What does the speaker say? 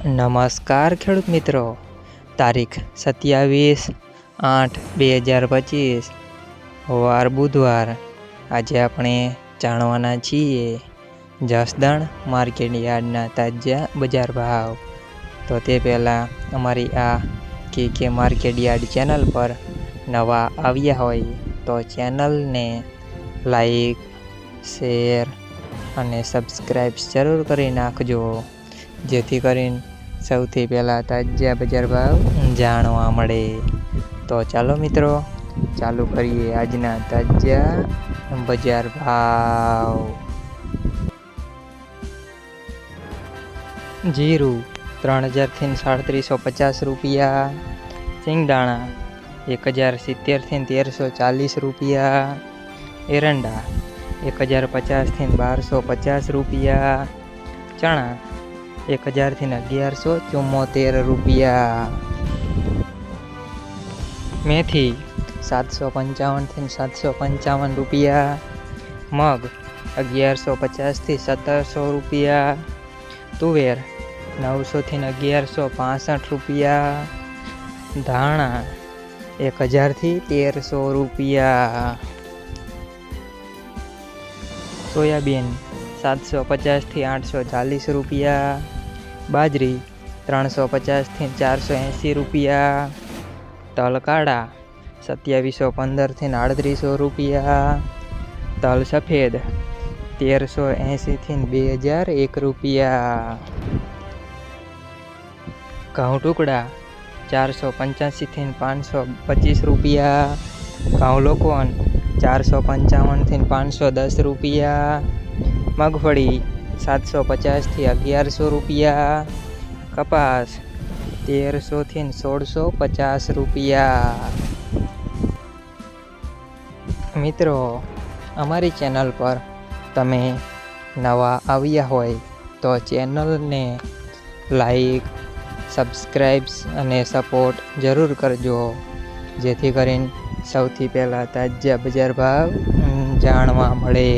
નમસ્કાર ખેડૂત મિત્રો. તારીખ સત્યાવીસ આઠ બે હજાર પચીસ. વાર બુધવાર. આજે આપણે જાણવાના છીએ જસદણ માર્કેટ યાર્ડના તાજા બજાર ભાવ. તો તે પહેલાં અમારી આ કે કે માર્કેટ યાર્ડ ચેનલ પર નવા આવ્યા હોય તો ચેનલને લાઈક, શેર અને સબસ્ક્રાઈબ જરૂર કરી નાખજો. જેથી કરીને સૌથી પહેલાં તાજા બજાર ભાવ જાણવા મળે. તો ચાલો મિત્રો, ચાલુ કરીએ આજના તાજા બજાર ભાવ. જીરું ત્રણ હજારથી સાડત્રીસો પચાસ રૂપિયા. સિંગદાણા એક હજાર સિત્તેરથી તેરસો ચાલીસ રૂપિયા. એરંડા એક હજાર પચાસથી બારસો પચાસ રૂપિયા. ચણા એક હજારથી અગિયારસો ચુમ્મોતેર રૂપિયા. મેથી સાતસો પંચાવનથી સાતસો પંચાવન રૂપિયા. મગ અગિયારસો પચાસથી સત્તરસો રૂપિયા. તુવેર નવસોથી અગિયારસો પાસઠ રૂપિયા. ધાણા એક હજારથી તેરસો રૂપિયા. સોયાબીન સાતસો પચાસથી આઠસો ચાલીસ રૂપિયા. બાજરી, ત્રણસો પચાસથી ચારસો એંસી રૂપિયા. તલ કાળા સત્યાવીસો પંદરથી આડત્રીસો રૂપિયા. તલ સફેદ, તેરસો એંસીથી બે હજાર એક રૂપિયા. ઘઉં ટુકડા, ચારસો પંચ્યાસીથી પાંચસો પચીસ રૂપિયા. ઘઉં લોકોન ચારસો પંચાવનથી પાંચસો દસ રૂપિયા. મગફળી સાતસો પચાસથી અગિયારસો રૂપિયા કપાસ, તેરસોથી સોળસો પચાસ રૂપિયા. મિત્રો, અમારી ચેનલ પર તમે નવા આવ્યા હોય તો ચેનલને લાઈક સબસ્ક્રાઈબ્સ અને સપોર્ટ જરૂર કરજો. જેથી કરીને સૌથી પહેલાં તાજા બજાર ભાવ જાણવા મળે.